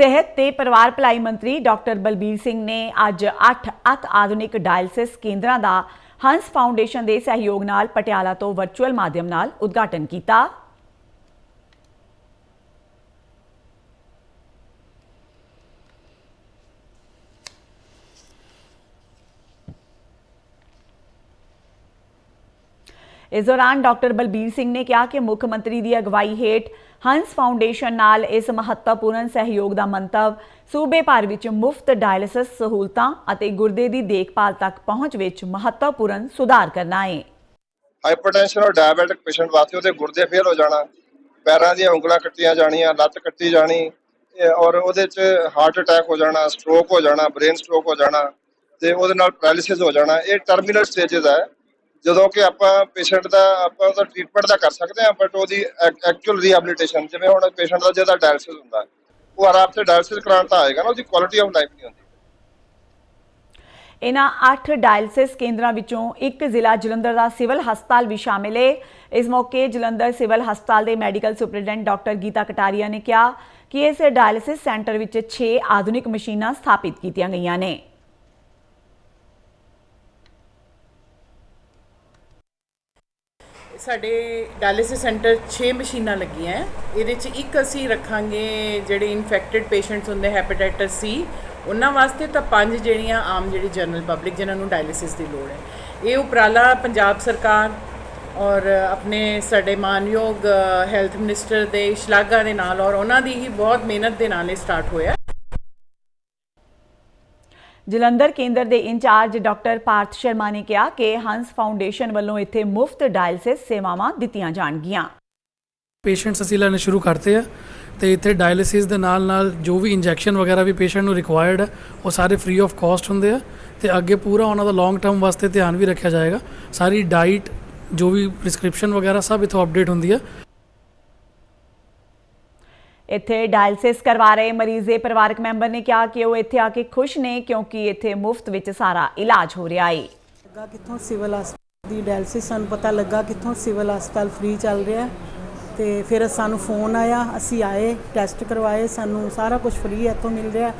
ਸਿਹਤ ਤੇ ਪਰਿਵਾਰ ਭਲਾਈ ਮੰਤਰੀ ਡਾਕਟਰ ਬਲਬੀਰ ਸਿੰਘ ਨੇ ਅੱਜ 8 ਅਤ ਆਧੁਨਿਕ ਡਾਇਲਸਿਸ ਕੇਂਦਰਾਂ ਦਾ ਹੰਸ ਫਾਊਂਡੇਸ਼ਨ ਦੇ ਸਹਿਯੋਗ ਨਾਲ ਪਟਿਆਲਾ ਤੋਂ ਵਰਚੁਅਲ ਮਾਧਿਅਮ ਨਾਲ ਉਦਘਾਟਨ ਕੀਤਾ। ਇਸ ਦੌਰਾਨ ਡਾਕਟਰ ਬਲਬੀਰ ਸਿੰਘ ਨੇ ਕਿਹਾ ਕਿ ਮੁੱਖ ਮੰਤਰੀ ਦੀ ਅਗਵਾਈ ਹੇਠ ਹੰਸ ਫਾਊਂਡੇਸ਼ਨ ਨਾਲ ਇਸ ਮਹੱਤਵਪੂਰਨ ਸਹਿਯੋਗ ਦਾ ਮੰਤਵ ਸੂਬੇ ਭਰ ਵਿੱਚ ਮੁਫਤ ਡਾਇਲਿਸਿਸ ਸਹੂਲਤਾਂ ਅਤੇ ਗੁਰਦੇ ਦੀ ਦੇਖਭਾਲ ਤੱਕ ਪਹੁੰਚ ਵਿੱਚ ਮਹੱਤਵਪੂਰਨ ਸੁਧਾਰ ਕਰਨਾ ਹੈ ਹਾਈਪਰਟੈਂਸ਼ਨ ਔਰ ਡਾਇਬੀਟਿਕ ਪੇਸ਼ੈਂਟ ਵਾਸਤੇ ਉਹਦੇ ਗੁਰਦੇ ਫੇਲ ਹੋ ਜਾਣਾ, ਪੈਰਾਂ ਦੀਆਂ ਉਂਗਲਾਂ ਕੱਟੀਆਂ ਜਾਣੀਆਂ, ਲੱਤ ਕੱਟੀ ਜਾਣੀ, ਇਹ ਔਰ ਉਹਦੇ 'ਚ ਹਾਰਟ ਅਟੈਕ ਹੋ ਜਾਣਾ ਸਟ੍ਰੋਕ ਹੋ ਜਾਣਾ ਬ੍ਰੇਨ ਸਟ੍ਰੋਕ ਹੋ ਜਾਣਾ ਤੇ ਉਹਦੇ ਨਾਲ ਪੈਰਾਲਿਸਿਸ ਹੋ ਜਾਣਾ, ਇਹ ਟਰਮੀਨਲ ਸਟੇजेस ਹੈ। ਜਦੋਂ ਕਿ ਆਪਾਂ ਪੇਸ਼ੈਂਟ ਦਾ, ਆਪਾਂ ਉਹਦਾ ਟ੍ਰੀਟਮੈਂਟ ਦਾ ਕਰ ਸਕਦੇ ਹਾਂ ਬਟ ਉਹਦੀ ਐਕਚੁਅਲ ਰੀਹੈਬਿਲਿਟੇਸ਼ਨ ਜਿਵੇਂ ਹੁਣ ਪੇਸ਼ੈਂਟ ਦਾ ਜਿਹਦਾ ਡਾਇਲਿਸਿਸ ਹੁੰਦਾ, ਉਹ ਆਰਾਮ ਤੇ ਡਾਇਲਿਸਿਸ ਕਰਾਉਣ ਤਾਂ ਆਏਗਾ ਨਾ, ਉਹਦੀ ਕੁਆਲਿਟੀ ਆਫ ਲਾਈਫ ਨਹੀਂ ਹੁੰਦੀ। ਇਨ੍ਹਾਂ 8 ਡਾਇਲਿਸਿਸ ਕੇਂਦਰਾਂ ਵਿੱਚੋਂ ਇੱਕ ਜ਼ਿਲ੍ਹਾ ਜਲੰਧਰ ਦਾ ਸਿਵਲ ਹਸਪਤਾਲ ਵੀ ਸ਼ਾਮਿਲ ਹੈ ਇਸ ਮੌਕੇ ਜਲੰਧਰ ਸਿਵਲ ਹਸਪਤਾਲ ਦੇ medical superintendent doctor Geeta Kataria ਨੇ ਕਿਹਾ ਕਿ ਇਸ ਡਾਇਲਿਸਿਸ ਸੈਂਟਰ ਵਿੱਚ 6 ਆਧੁਨਿਕ ਮਸ਼ੀਨਾਂ ਸਥਾਪਿਤ ਕੀਤੀਆਂ ਗਈਆਂ ਨੇ। ਸਾਡੇ ਡਾਇਲਿਸਿਸ ਸੈਂਟਰ 6 ਮਸ਼ੀਨਾਂ ਲੱਗੀਆਂ ਹੈ ਇਹਦੇ ਚ ਇੱਕ ਅਸੀਂ ਰੱਖਾਂਗੇ ਜਿਹੜੇ ਇਨਫੈਕਟਡ ਪੇਸ਼ੈਂਟਸ ਹੁੰਦੇ ਹੈਪੇਟਾਈਟਸ ਸੀ ਉਹਨਾਂ ਵਾਸਤੇ ਤਾਂ ਪੰਜ ਜਿਹੜੀਆਂ ਆਮ ਜਿਹੜੀ ਜਨਰਲ ਪਬਲਿਕ ਜਿਨ੍ਹਾਂ ਨੂੰ ਡਾਇਲਿਸਿਸ ਦੀ ਲੋੜ ਹੈ ਇਹ ਉਪਰਾਲਾ ਪੰਜਾਬ ਸਰਕਾਰ ਔਰ ਆਪਣੇ ਸਾਡੇ ਮਾਨਯੋਗ ਹੈਲਥ ਮਿਨਿਸਟਰ ਦੇ ਸ਼ਲਾਘਾ ਦੇ ਨਾਲ ਔਰ ਉਹਨਾਂ ਦੀ ਹੀ ਬਹੁਤ ਮਿਹਨਤ ਦੇ ਨਾਲ ਇਹ ਸਟਾਰਟ ਹੋਇਆ। ਜਲੰਧਰ ਕੇਂਦਰ ਦੇ ਇੰਚਾਰਜ ਡਾਕਟਰ ਪਾਰਥ ਸ਼ਰਮਾ ਨੇ ਕਿਹਾ ਕਿ ਹੰਸ ਫਾਊਂਡੇਸ਼ਨ ਵੱਲੋਂ ਇੱਥੇ ਮੁਫਤ ਡਾਇਲਿਸਿਸ ਸੇਵਾਵਾਂ ਦਿੱਤੀਆਂ ਜਾਣਗੀਆਂ। ਪੇਸ਼ੈਂਟਸ ਅਸੀਂ ਲੈਣੇ ਸ਼ੁਰੂ ਕਰਤੇ ਆ ਤੇ ਇੱਥੇ ਡਾਇਲਿਸਿਸ ਦੇ ਨਾਲ ਨਾਲ ਜੋ ਵੀ ਇੰਜੈਕਸ਼ਨ ਵਗੈਰਾ ਵੀ ਪੇਸ਼ੈਂਟ ਨੂੰ ਰਿਕੁਆਇਰਡ ਹੈ ਉਹ ਸਾਰੇ ਫ੍ਰੀ ਆਫ ਕਾਸਟ ਹੁੰਦੇ ਆ ਤੇ ਅੱਗੇ ਪੂਰਾ ਉਹਨਾਂ ਦਾ ਲੌਂਗ ਟਰਮ ਵਾਸਤੇ ਧਿਆਨ ਵੀ ਰੱਖਿਆ ਜਾਏਗਾ। ਸਾਰੀ ਡਾਈਟ ਜੋ ਵੀ ਪ੍ਰਿਸਕ੍ਰਿਪਸ਼ਨ ਵਗੈਰਾ ਸਭ ਇਥੋਂ ਅਪਡੇਟ ਹੁੰਦੀ ਆ। ਇੱਥੇ ਡਾਇਲਸਿਸ ਕਰਵਾ ਰਹੇ ਮਰੀਜ਼ ਦੇ ਪਰਿਵਾਰਕ ਮੈਂਬਰ ਨੇ ਕਿਹਾ ਕਿ ਉਹ ਇੱਥੇ ਆ ਕੇ ਖੁਸ਼ ਨੇ ਕਿਉਂਕਿ ਇੱਥੇ ਮੁਫਤ ਵਿੱਚ ਸਾਰਾ ਇਲਾਜ ਹੋ ਰਿਹਾ ਹੈ ਲੱਗਾ ਕਿੱਥੋਂ ਸਿਵਲ ਹਸਪਤਾਲ ਦੀ ਡਾਇਲਸਿਸ, ਸਾਨੂੰ ਪਤਾ ਲੱਗਾ ਕਿੱਥੋਂ ਸਿਵਲ ਹਸਪਤਾਲ ਫ੍ਰੀ ਚੱਲ ਰਿਹਾ। ਹੈ ਤੇ ਫਿਰ ਸਾਨੂੰ ਫੋਨ ਆਇਆ, ਅਸੀਂ ਆਏ ਟੈਸਟ ਕਰਵਾਏ, ਸਾਨੂੰ ਸਾਰਾ ਕੁਝ ਫ੍ਰੀ ਇੱਥੋਂ ਮਿਲ ਰਿਹਾ।